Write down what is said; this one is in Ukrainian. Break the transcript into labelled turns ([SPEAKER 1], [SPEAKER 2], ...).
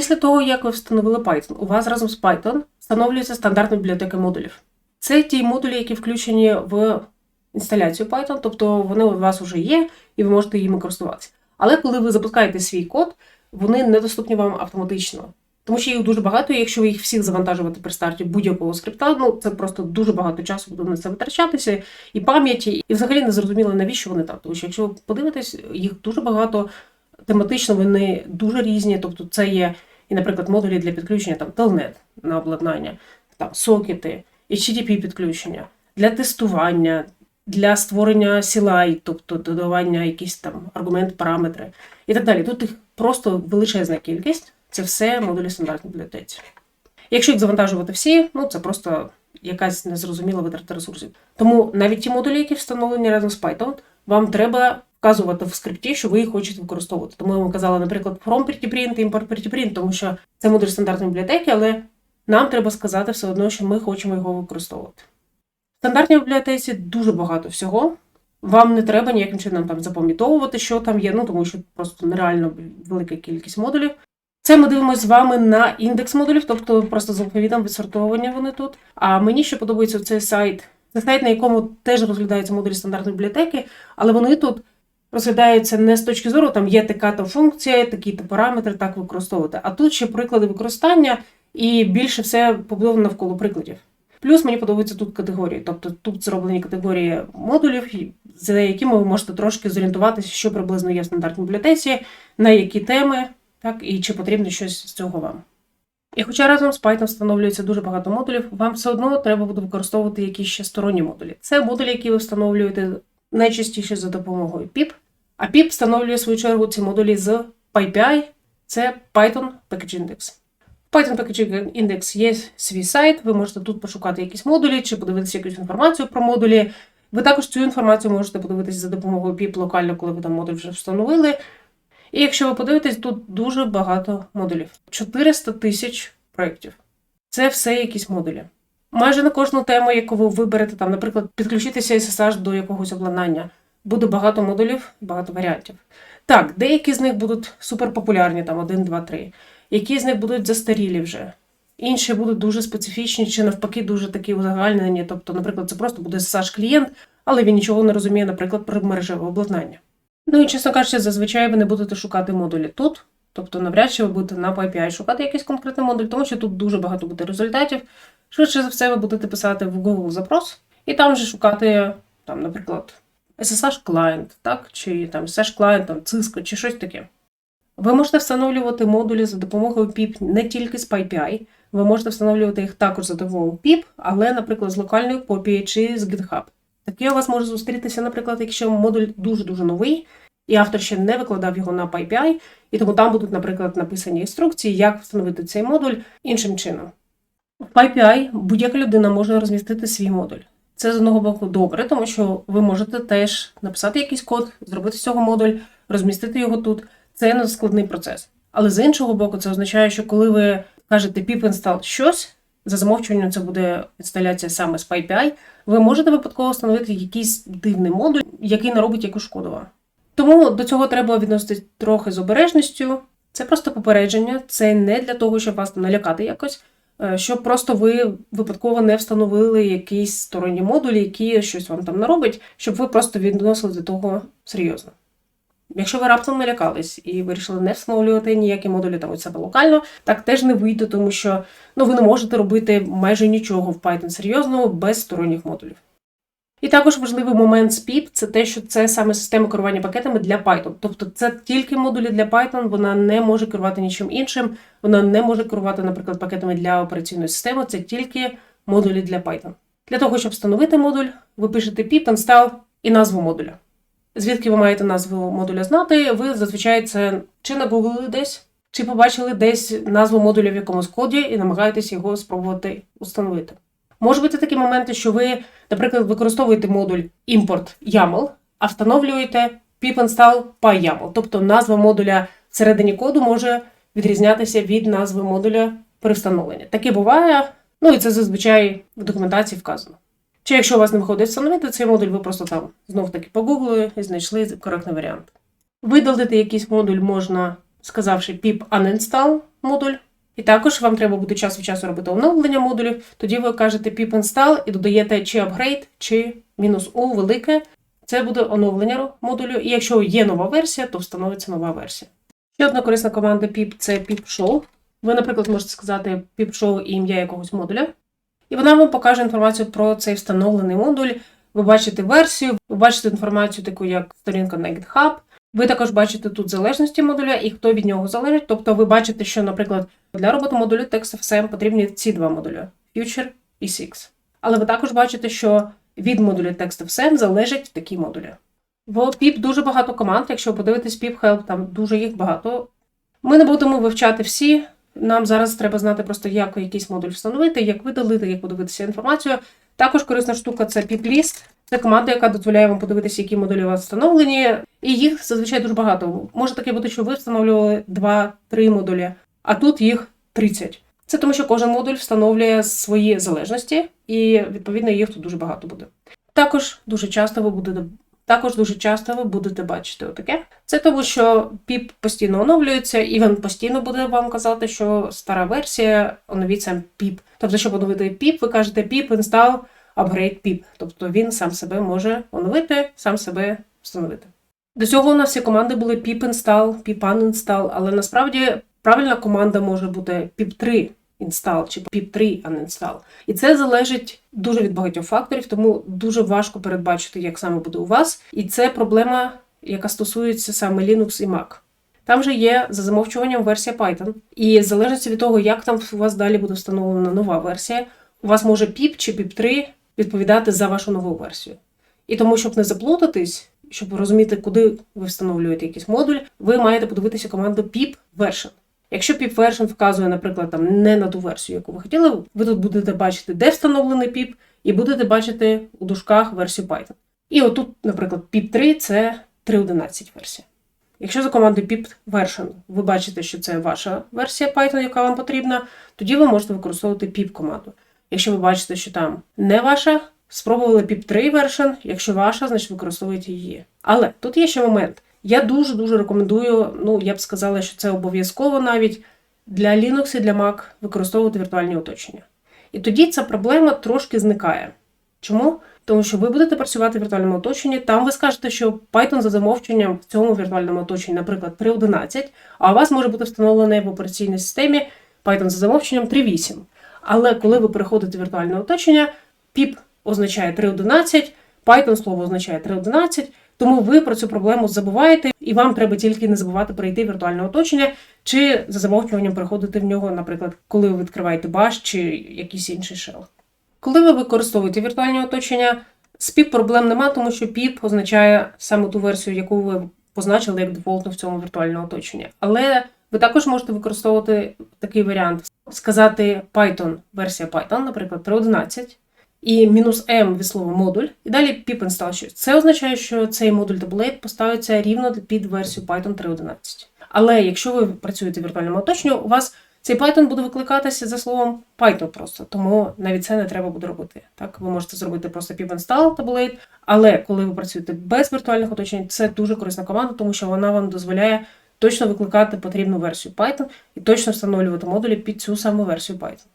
[SPEAKER 1] Після того, як ви встановили Python, у вас разом з Python встановлюється стандартна бібліотека модулів. Це ті модулі, які включені в інсталяцію Python, тобто вони у вас вже є, і ви можете їми користуватися. Але коли ви запускаєте свій код, вони недоступні вам автоматично. Тому що їх дуже багато, і якщо ви їх всіх завантажувати при старті будь-якого скрипта, ну це просто дуже багато часу буде на це витрачатися, і пам'яті, і взагалі не зрозуміло, навіщо вони там. Тому що якщо ви подивитесь, їх дуже багато, тематично вони дуже різні. Тобто, це є і, наприклад, модулі для підключення там Telnet на обладнання, там сокети, HTTP підключення для тестування, для створення CLI, тобто додавання якісь там аргумент, параметри і так далі. Тут їх просто величезна кількість. Це все модулі стандартної бібліотеці. Якщо їх завантажувати всі, ну це просто якась незрозуміла витрата ресурсів. Тому навіть ті модулі, які встановлені разом з Python, вам треба вказувати в скрипті, що ви їх хочете використовувати. Тому я вам казала, наприклад, from prettyprint, import prettyprint, тому що це модуль стандартної бібліотеки, але нам треба сказати все одно, що ми хочемо його використовувати. В стандартній бібліотеці дуже багато всього. Вам не треба ніяким чином там запам'ятовувати, що там є, ну тому що просто нереально велика кількість модулів. Це ми дивимося з вами на індекс модулів, тобто просто з алфавітом відсортовані вони тут. А мені ще подобається цей сайт. Це сайт, на якому теж розглядаються модулі стандартної бібліотеки, але вони тут розглядаються не з точки зору, там є така то функція, такі-то параметри, так використовувати. А тут ще приклади використання, і більше все побудовано навколо прикладів. Плюс мені подобаються тут категорії, тобто тут зроблені категорії модулів, за якими ви можете трошки зорієнтуватися, що приблизно є в стандартній бібліотеці, на які теми, так, і чи потрібно щось з цього вам. І хоча разом з Python встановлюється дуже багато модулів, вам все одно треба буде використовувати якісь ще сторонні модулі. Це модулі, які ви встановлюєте найчастіше за допомогою PIP. А PIP встановлює свою чергу ці модулі з PyPI, це Python Package Index. Python Package Index є свій сайт, ви можете тут пошукати якісь модулі чи подивитися якусь інформацію про модулі. Ви також цю інформацію можете подивитися за допомогою PIP локально, коли ви там модуль вже встановили. І якщо ви подивитесь, тут дуже багато модулів. 400 тисяч проєктів. Це все якісь модулі. Майже на кожну тему, яку ви виберете, там, наприклад, підключитися SSH до якогось обладнання, буде багато модулів, багато варіантів. Так, деякі з них будуть суперпопулярні, там 1, 2, 3. Які з них будуть застарілі вже. Інші будуть дуже специфічні, чи навпаки, дуже такі узагальнені. Тобто, наприклад, це просто буде SSH клієнт, але він нічого не розуміє, наприклад, про мережеве обладнання. Ну і, чесно кажучи, зазвичай ви не будете шукати модулі тут. Тобто, навряд чи ви будете на PyPI шукати якийсь конкретний модуль, тому що тут дуже багато буде результатів. Швидше за все, ви будете писати в Google запрос, і там вже шукати, там, наприклад, SSH клієнт, так, чи там SSH клієнт, там, Cisco, чи щось таке. Ви можете встановлювати модулі за допомогою PIP не тільки з PyPI, ви можете встановлювати їх також за допомогою PIP, але, наприклад, з локальної копії чи з GitHub. Таке у вас може зустрітися, наприклад, якщо модуль дуже-дуже новий, і автор ще не викладав його на PyPI, і тому там будуть, наприклад, написані інструкції, як встановити цей модуль іншим чином. В PyPI будь-яка людина може розмістити свій модуль. Це з одного боку добре, тому що ви можете теж написати якийсь код, зробити з цього модуль, розмістити його тут. Це не складний процес. Але з іншого боку, це означає, що коли ви кажете pip install щось, за замовчуванням це буде інсталяція саме з PyPI, ви можете випадково встановити якийсь дивний модуль, який не робить яку шкоду. Тому до цього треба відноситись трохи з обережністю. Це просто попередження, це не для того, щоб вас налякати якось, щоб просто ви випадково не встановили якісь сторонні модулі, які щось вам там наробить, щоб ви просто відносили до того серйозно. Якщо ви раптом налякались і вирішили не встановлювати ніякі модулі там у себе локально, так теж не вийде, тому що ну, ви не можете робити майже нічого в Python серйозного без сторонніх модулів. І також важливий момент з PIP – це те, що це саме система керування пакетами для Python. Тобто це тільки модулі для Python, вона не може керувати нічим іншим, вона не може керувати, наприклад, пакетами для операційної системи, це тільки модулі для Python. Для того, щоб встановити модуль, ви пишете pip install і назву модуля. Звідки ви маєте назву модуля знати, ви зазвичай це чи нагуглили десь, чи побачили десь назву модуля в якомусь коді і намагаєтесь його спробувати установити. Може бути такі моменти, що ви, наприклад, використовуєте модуль import YAML, а встановлюєте pip install PyYAML. Тобто назва модуля всередині коду може відрізнятися від назви модуля при встановленні. Таке буває, ну і це зазвичай в документації вказано. Чи якщо у вас не виходить встановити цей модуль, ви просто там знов-таки погуглили і знайшли коректний варіант. Видалити якийсь модуль можна, сказавши pip uninstall, модуль. І також вам треба буде час від часу робити оновлення модулів. Тоді ви кажете pip install і додаєте чи upgrade, чи мінус U велике. Це буде оновлення модулю. І якщо є нова версія, то встановиться нова версія. Ще одна корисна команда pip це pip show. Ви, наприклад, можете сказати pip show і ім'я якогось модуля. І вона вам покаже інформацію про цей встановлений модуль. Ви бачите версію, ви бачите інформацію, таку як сторінка на GitHub. Ви також бачите тут залежності модуля і хто від нього залежить. Тобто ви бачите, що, наприклад, для роботи модулю TextFSM потрібні ці два модулі Future і Six. Але ви також бачите, що від модуля TextFSM залежать такі модулі. В PIP дуже багато команд. Якщо подивитись PIP Help, там дуже їх багато. Ми не будемо вивчати всі. Нам зараз треба знати просто, як якийсь модуль встановити, як видалити, як подивитися інформацію. Також корисна штука це PIP-ліст. Це команда, яка дозволяє вам подивитися, які модулі у вас встановлені. І їх зазвичай дуже багато. Може таке бути, що ви встановлювали 2-3 модулі, а тут їх 30. Це тому, що кожен модуль встановлює свої залежності, і відповідно їх тут дуже багато буде. Також дуже часто ви будете. Також дуже часто ви будете бачити отаке. Це тому, що піп постійно оновлюється, і він постійно буде вам казати, що стара версія оновіться піп. Тобто, щоб оновити піп, ви кажете pip install upgrade pip. Тобто він сам себе може оновити, сам себе встановити. До цього у нас всі команди були pip install, pip uninstall, але насправді правильна команда може бути pip 3 install чи pip 3 uninstall. І це залежить дуже від багатьох факторів, тому дуже важко передбачити, як саме буде у вас. І це проблема, яка стосується саме Linux і Mac. Там же є за замовчуванням версія Python. І в залежності від того, як там у вас далі буде встановлена нова версія, у вас може pip чи pip 3 відповідати за вашу нову версію. І тому, щоб не заплутатись, щоб розуміти, куди ви встановлюєте якийсь модуль, ви маєте подивитися команду pip version. Якщо pip version вказує, наприклад, там не на ту версію, яку ви хотіли, ви тут будете бачити, де встановлений pip, і будете бачити у дужках версію Python. І отут, наприклад, pip 3 це 3.11 версія. Якщо за командою pip version ви бачите, що це ваша версія Python, яка вам потрібна, тоді ви можете використовувати pip команду. Якщо ви бачите, що там не ваша, спробували pip 3 version, якщо ваша, значить використовуєте її. Але тут є ще момент. Я дуже-дуже рекомендую, ну я б сказала, що це обов'язково навіть для Linux і для Mac використовувати віртуальні оточення. І тоді ця проблема трошки зникає. Чому? Тому що ви будете працювати в віртуальному оточенні, там ви скажете, що Python за замовченням в цьому віртуальному оточенні, наприклад, 3.11, а у вас може бути встановлений в операційній системі Python за замовченням 3.8. Але коли ви переходите в віртуальне оточення, pip означає 3.11, Python слово означає 3.11, тому ви про цю проблему забуваєте, і вам треба тільки не забувати пройти віртуальне оточення, чи за замовчуванням переходити в нього, наприклад, коли ви відкриваєте Bash чи якийсь інший shell. Коли ви використовуєте віртуальні оточення, з PIP проблем нема, тому що PIP означає саме ту версію, яку ви позначили як дефолтну в цьому віртуальному оточенні. Але ви також можете використовувати такий варіант: сказати Python, версія Python, наприклад, 3.11, і мінус M від слова модуль, і далі pip install щось. Це означає, що цей модуль Double8 поставиться рівно під версію Python 3.11. Але якщо ви працюєте в віртуальному оточенні, у вас цей Python буде викликатися за словом Python просто, тому навіть це не треба буде робити. Так, ви можете зробити просто pip install Double8, але коли ви працюєте без віртуальних оточень, це дуже корисна команда, тому що вона вам дозволяє точно викликати потрібну версію Python і точно встановлювати модулі під цю саму версію Python.